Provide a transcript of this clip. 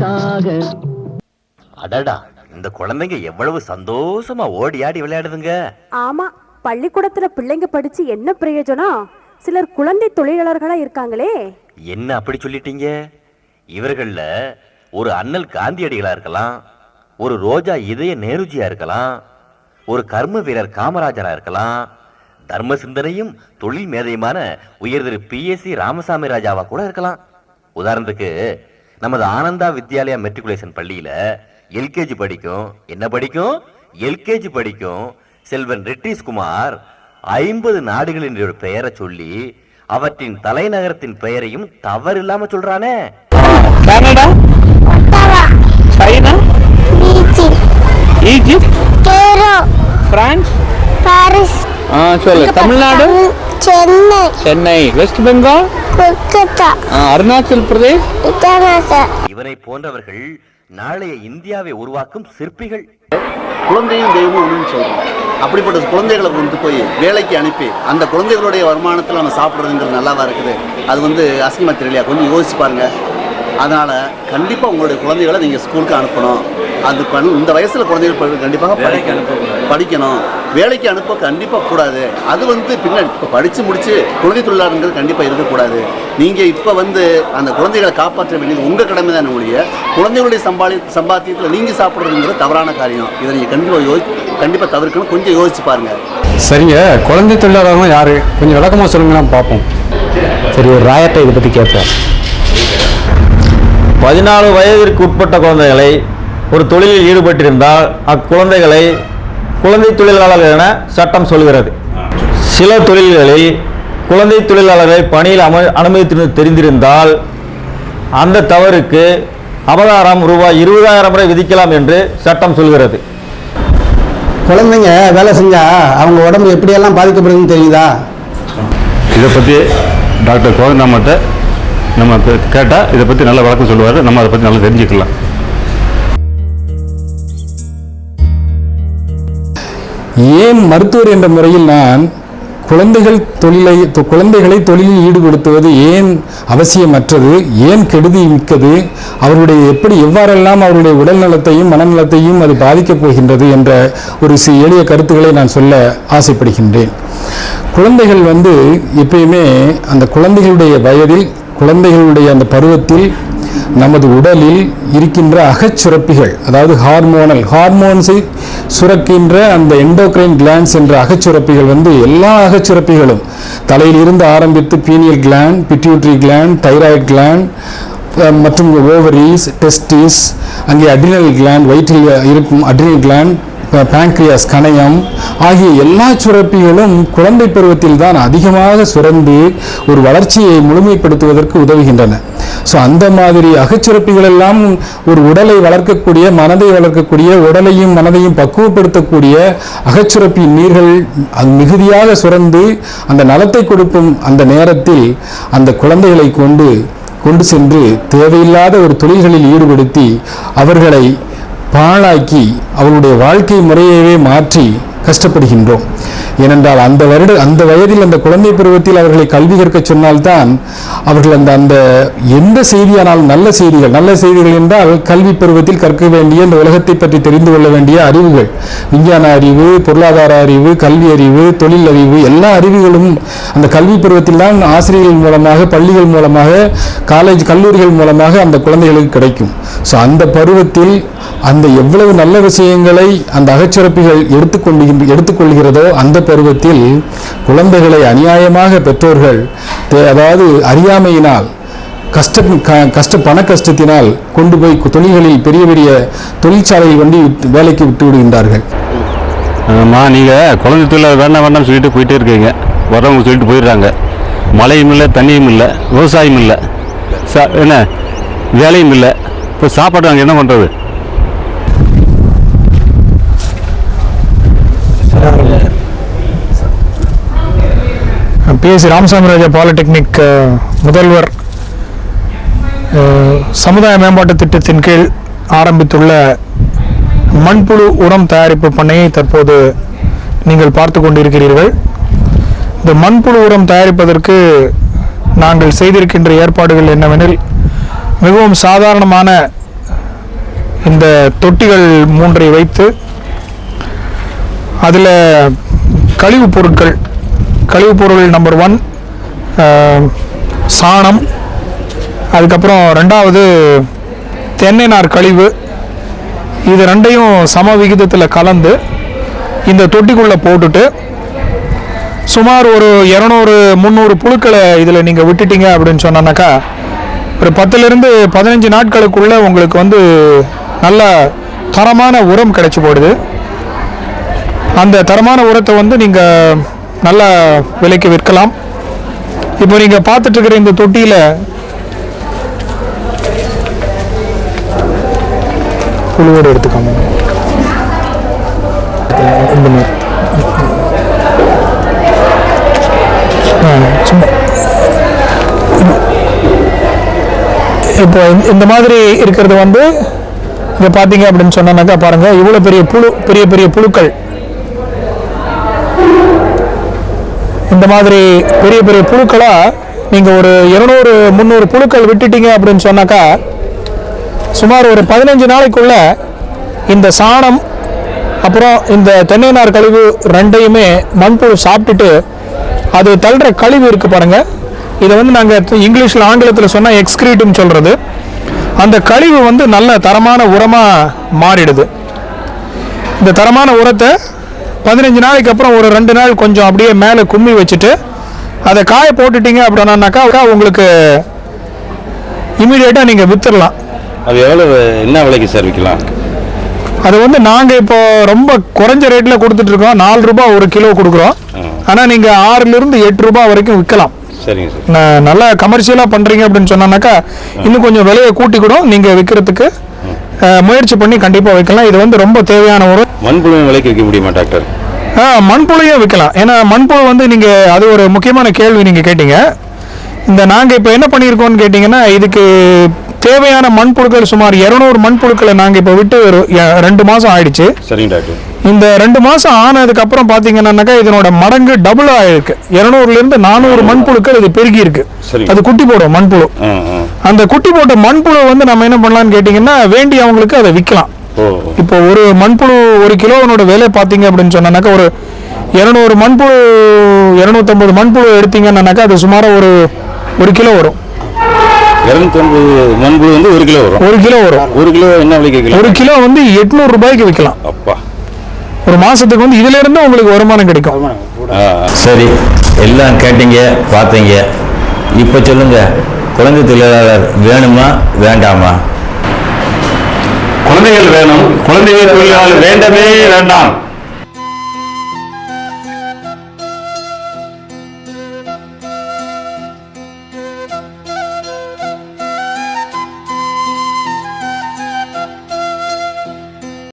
எனக்காக அடடா இந்த குழந்தைங்க எவ்வளவு சந்தோஷமா ஓடி ஆடி விளையாடுதுங்க. ஆமா பள்ளிக்கூடத்துல பிள்ளைங்க படிச்சு என்ன பிரயோஜனம்? சிலர் குழந்தை தொழிலாளர்களா இருக்காங்களே. என்ன அப்படி சொல்லிட்டீங்க? இவர்கள்ல ஒரு அண்ணல் காந்தியடிகளா இருக்கலாம் ஒரு ரோஜா இதய நேருஜியா இருக்கலாம் ஒரு கர்ம வீரர் காமராஜரா இருக்கலாம் தர்ம சிந்தனையும் தொழில் மேதையுமான உயர் Thiru P S C Ramasamy ராஜாவா கூட இருக்கலாம். உதாரணத்துக்கு நமது ஆனந்தா வித்யாலயா மெட்ரிகுலேஷன் பள்ளியில எல்கேஜி படிக்கும். என்ன படிக்கும்? எல்கேஜி படிக்கும். செல்வன் ரிட்டிஸ் குமார் ஐம்பது நாடுகளின் பெயரை சொல்லி அவற்றின் தலைநகரத்தின் பெயரையும் தவறில்லாம சொல்றானே. Canada China Egypt France. Paris ஆ சொல்லு. தமிழ்நாடு. சென்னை. சென்னை. வெஸ்ட் பெங்கால் கொல்கத்தா. அருணாச்சல் பிரதேஷ்? இவனை போன்றவர்கள் நாளைய இந்தியாவை உருவாக்கும் சிற்பிகள். குழந்தையும் தெய்வமும் ஒன்றுன்னு சொல்கிறோம் அப்படிப்பட்ட குழந்தைகளை கொண்டு போய் வேலைக்கு அனுப்பி அந்த குழந்தைகளுடைய வருமானத்தில் நம்ம சாப்பிட்றதுங்கிறது நல்லாவா இருக்குது. அது வந்து அசிங்கமாக தெரியலையா கொஞ்சம் யோசிச்சு பாருங்க. அதனால் கண்டிப்பாக உங்களுடைய குழந்தைகளை நீங்கள் ஸ்கூலுக்கு அனுப்பணும். அது பண் இந்த வயசில் குழந்தைகள் கண்டிப்பாக படிக்கணும். படிக்கணும். வேலைக்கு அனுப்ப கண்டிப்பாக கூடாது. அது வந்து பின்னாடி இப்போ படித்து முடித்து குழந்தை தொழிலாளர்கள் கண்டிப்பாக இருக்கக்கூடாது. நீங்கள் இப்போ வந்து அந்த குழந்தைகளை காப்பாற்ற வேண்டியது உங்கள் கடமை தான் ஒழிய குழந்தைகளுடைய சம்பாதி சம்பாத்தியத்தில் நீங்கள் சாப்பிட்றதுங்கிறது தவறான காரியம். இதை நீங்கள் கண்டிப்பாக யோசி கண்டிப்பாக தவிர்க்கணும். கொஞ்சம் யோசிச்சு பாருங்கள் சரிங்க. குழந்தை தொழிலாளர்னா யாரு? கொஞ்சம் விளக்கமா சொல்லுங்களேன் பார்ப்போம் சரி ஒரு ராயத்தை இதை பற்றி கேட்போம். பதினாலு வயதிற்கு உட்பட்ட குழந்தைகளை ஒரு தொழிலில் ஈடுபட்டிருந்தால் அக்குழந்தைகளை குழந்தை தொழிலாளர்கள் என சட்டம் சொல்கிறது. சில தொழில்களில் குழந்தை தொழிலாளர்களை பணியில் அம அனுமதித்து தெரிந்திருந்தால் அந்த தவறுக்கு அபகாரம் ரூபாய் இருபதாயிரம் வரை விதிக்கலாம் என்று சட்டம் சொல்கிறது. குழந்தைங்க வேலை செஞ்சா அவங்க உடம்பு எப்படியெல்லாம் பாதிக்கப்படுதுன்னு தெரியுதா? இதை பற்றி டாக்டர் கோதண்டாமட்ட நம்ம கேட்டால் இதை பற்றி நல்ல விளக்கம் சொல்லுவார். நம்ம அதை பற்றி நல்லா தெரிஞ்சுக்கலாம். ஏன் மருத்துவர் என்ற முறையில் நான் குழந்தைகள் தொழிலை குழந்தைகளை தொழிலில் ஈடுபடுத்துவது ஏன் அவசியமற்றது ஏன் கெடுதி மிக்கது அவருடைய எப்படி எவ்வாறெல்லாம் அவருடைய உடல் நலத்தையும் மனநலத்தையும் அது பாதிக்கப் போகின்றது என்ற ஒரு சில எளிய கருத்துக்களை நான் சொல்ல ஆசைப்படுகின்றேன். குழந்தைகள் வந்து எப்பயுமே அந்த குழந்தைகளுடைய வயதில் குழந்தைகளுடைய அந்த பருவத்தில் நமது உடலில் இருக்கின்ற அகச்சுரப்பிகள் அதாவது ஹார்மோனல் ஹார்மோன்ஸை சுரக்கின்ற அந்த எண்டோக்ரைன் கிளான்ஸ் என்ற அகச்சுரப்பிகள் வந்து எல்லா அகச்சுரப்பிகளும் தலையில் இருந்து ஆரம்பித்து pineal gland pituitary gland thyroid gland மற்றும் ஓவரிஸ் டெஸ்டிஸ் அங்கே அட்ரினல் கிளாண்ட் வயிற்றில் இருக்கும் அட்ரினல் கிளாண்ட் பேங்க்ரியாஸ் கணையம் ஆகிய எல்லா சுரப்பிகளும் குழந்தை பருவத்தில் தான் அதிகமாக சுரந்து ஒரு வளர்ச்சியை முழுமைப்படுத்துவதற்கு உதவுகின்றன. ஸோ அந்த மாதிரி அகச்சுரப்பிகள் எல்லாம் ஒரு உடலை வளர்க்கக்கூடிய மனதை வளர்க்கக்கூடிய உடலையும் மனதையும் பக்குவப்படுத்தக்கூடிய அகச்சுரப்பி நீர்கள் அது மிகுதியாக சுரந்து அந்த நலத்தை கொடுக்கும் அந்த நேரத்தில் அந்த குழந்தைகளை கொண்டு கொண்டு சென்று தேவையில்லாத ஒரு தொழில்களில் ஈடுபடுத்தி அவர்களை பாழாக்கி அவர்களுடைய வாழ்க்கை முறையவே மாற்றி கஷ்டப்படுகின்றோம். ஏனென்றால் அந்த வருட அந்த வயதில் அந்த குழந்தை பருவத்தில் அவர்களை கல்வி கற்க சொன்னால்தான் அவர்கள் அந்த அந்த எந்த செய்தியானாலும் நல்ல செய்திகள் நல்ல செய்திகள் என்றால் கல்வி பருவத்தில் கற்க வேண்டிய இந்த உலகத்தை பற்றி தெரிந்து கொள்ள வேண்டிய அறிவுகள். விஞ்ஞான அறிவு பொருளாதார அறிவு கல்வி அறிவு தொழில் அறிவு எல்லா அறிவுகளும் அந்த கல்வி பருவத்தில் தான் ஆசிரியர்கள் மூலமாக பள்ளிகள் மூலமாக காலேஜ் கல்லூரிகள் மூலமாக அந்த குழந்தைகளுக்கு கிடைக்கும். ஸோ அந்த பருவத்தில் அந்த எவ்வளவு நல்ல விஷயங்களை அந்த அகச்சுரப்பிகள் எடுத்துக்கொண்டு எடுத்துக்கொள்கிறதோ அந்த பருவத்தில் குழந்தைகளை அநியாயமாக பெற்றோர்கள் தே- அதாவது அறியாமையினால் கஷ்ட க- கஷ்ட பண கஷ்டத்தினால் கொண்டு போய் தொழில்களில் பெரிய பெரிய தொழிற்சாலையில் கொண்டு வேலைக்கு விட்டு விடுகின்றார்கள். அம்மா நீங்கள் குழந்தை தொழிலாளர் வேண்டாம் வேண்டாம்னு சொல்லிட்டு போயிட்டே இருக்கீங்க. வரவங்க சொல்லிட்டு போயிடுறாங்க. மழையும் இல்லை தண்ணியும் இல்லை விவசாயம் இல்லை சா என்ன? வேலையும் இல்லை. இப்போ சாப்பாடு அங்கே என்ன பண்ணுறது பிஎஸ்சி ராமசாமி ராஜா பாலிடெக்னிக் முதல்வர் சமுதாய மேம்பாட்டு திட்டத்தின் கீழ் ஆரம்பித்துள்ள மண்புழு உரம் தயாரிப்பு பண்ணையை தற்போது நீங்கள் பார்த்து கொண்டிருக்கிறீர்கள். இந்த மண்புழு உரம் தயாரிப்பதற்கு நாங்கள் செய்திருக்கின்ற ஏற்பாடுகள் என்னவெனில் மிகவும் சாதாரணமான இந்த தொட்டிகள் மூன்றை வைத்து அதில் கழிவுப் பொருட்கள் கழிவுப் பொருள் நம்பர் ஒன் சாணம். அதுக்கப்புறம் ரெண்டாவது தென்னை நார் கழிவு. இது ரெண்டையும் சம விகிதத்தில் கலந்து இந்த தொட்டிக்குள்ளே போட்டுட்டு சுமார் ஒரு இரநூறு முந்நூறு புழுக்களை இதில் நீங்கள் விட்டுட்டீங்க அப்படின்னு சொன்னாக்கா ஒரு பத்துலேருந்து பதினஞ்சு நாட்களுக்குள்ளே உங்களுக்கு வந்து நல்ல தரமான உரம் கிடைச்சி போடுது அந்த தரமான உரத்தை வந்து நீங்கள் நல்ல விலைக்கு விற்கலாம். இப்போ நீங்கள் பார்த்துட்டு இருக்கிற இந்த தொட்டியில் புழுவோடு எடுத்துக்காம இந்த மாதிரி சும்மா. இப்போ இந்த- இந்த மாதிரி இருக்கிறது வந்து இங்கே பார்த்தீங்க அப்படின்னு சொன்னாக்கா பாருங்க இவ்வளோ பெரிய புழு பெரிய பெரிய புழுக்கள். இந்த மாதிரி பெரிய பெரிய புழுக்களாக நீங்கள் ஒரு இருநூறு முந்நூறு புழுக்கள் விட்டுட்டீங்க அப்படின்னு சொன்னாக்கா சுமார் ஒரு பதினஞ்சு நாளைக்குள்ள இந்த சாணம் அப்புறம் இந்த தென்னை நார் கழிவு ரெண்டையுமே மண்புழு சாப்பிட்டுட்டு அது தள்ளுற கழிவு இருக்கு பாருங்க. இதை வந்து நாங்கள் இங்கிலீஷில் ஆங்கிலத்தில் சொன்னால் எக்ஸ்கிரீட்னு சொல்கிறது அந்த கழிவு வந்து நல்ல தரமான உரமாக மாறிடுது. இந்த தரமான உரத்தை பதினஞ்சு நாளைக்கு அப்புறம் ஒரு ரெண்டு நாள் கொஞ்சம் அப்படியே மேலே கும்மி வச்சுட்டு அதை காய போட்டுட்டீங்க அப்படின்னாக்கா உங்களுக்கு இமீடியட்டாக நீங்கள் வித்துடலாம். அது எவ்வளோ என்ன விலைக்கு சார் விற்கலாம்? அது வந்து நாங்கள் இப்போ ரொம்ப குறைஞ்ச ரேட்டில் கொடுத்துட்டு இருக்கோம். நாலு ரூபாய் ஒரு கிலோ கொடுக்குறோம். ஆனால் நீங்கள் ஆறுலேருந்து எட்டு ரூபாய் வரைக்கும் விற்கலாம். சரிங்க சார். நல்லா கமர்ஷியலாக பண்ணுறீங்க அப்படின்னு சொன்னாக்கா இன்னும் கொஞ்சம் விலையை கூட்டி கூட நீங்கள் விற்கிறதுக்கு முயற்சி பண்ணி கண்டிப்பாக வைக்கலாம் இது வந்து ரொம்ப தேவையான ஒரு மண்புழு விலைக்கு விற்க முடியுமா டாக்டர்? ஆ மண்புழுயும் விற்கலாம். ஏன்னா மண்புழு வந்து நீங்கள் அது ஒரு முக்கியமான கேள்வி நீங்கள் கேட்டீங்க. இந்த நாங்கள் இப்போ என்ன பண்ணியிருக்கோம்னு கேட்டிங்கன்னா இதுக்கு தேவையான மண்புழுக்கள் சுமார் இரநூறு மண்புழுக்களை நாங்கள் இப்போ விட்டு ரெண்டு மாதம் ஆயிடுச்சு. சரிங்க டாக்டர். இந்த ரெண்டு மாதம் ஆனதுக்கு அப்புறம் பார்த்தீங்கன்னாக்கா இதனோட மடங்கு டபுள் ஆயிருக்கு இரநூறுலேருந்து நானூறு மண்புழுக்கள் இது பெருகி இருக்கு சரி. அது குட்டி போடும் மண்புழு. அந்த குட்டி போட்ட மண்புழு வந்து நம்ம என்ன பண்ணலாம்னு கேட்டிங்கன்னா வேண்டியவங்களுக்கு அதை விற்கலாம். இப்போ ஒரு மண்புழு ஒரு கிலோவனோட விலை பார்த்தீங்க அப்படின்னு சொன்னாக்கா ஒரு இரநூறு மண்புழு இரநூத்தம்பது மண்புழு எடுத்தீங்கன்னாக்கா அது சுமாராக ஒரு ஒரு கிலோ வரும். இரநூத்தொம்பது மண்புழு வந்து ஒரு கிலோ வரும். ஒரு கிலோ வரும். ஒரு கிலோ என்ன விலைக்கு ஒரு கிலோ வந்து எட்நூறு ரூபாய்க்கு விற்கலாம். அப்பா. ஒரு மாசத்துக்கு வந்து இதுல இருந்து உங்களுக்கு வருமானம் கிடைக்கும். சரி. எல்லாம் கேட்டீங்க பார்த்தீங்க. இப்போ சொல்லுங்க குழந்தை தொழிலாளர் வேணுமா வேண்டாமா? குழந்தைகள் வேணும். குழந்தைகள் தொழிலாளர் வேண்டவே வேண்டாம்.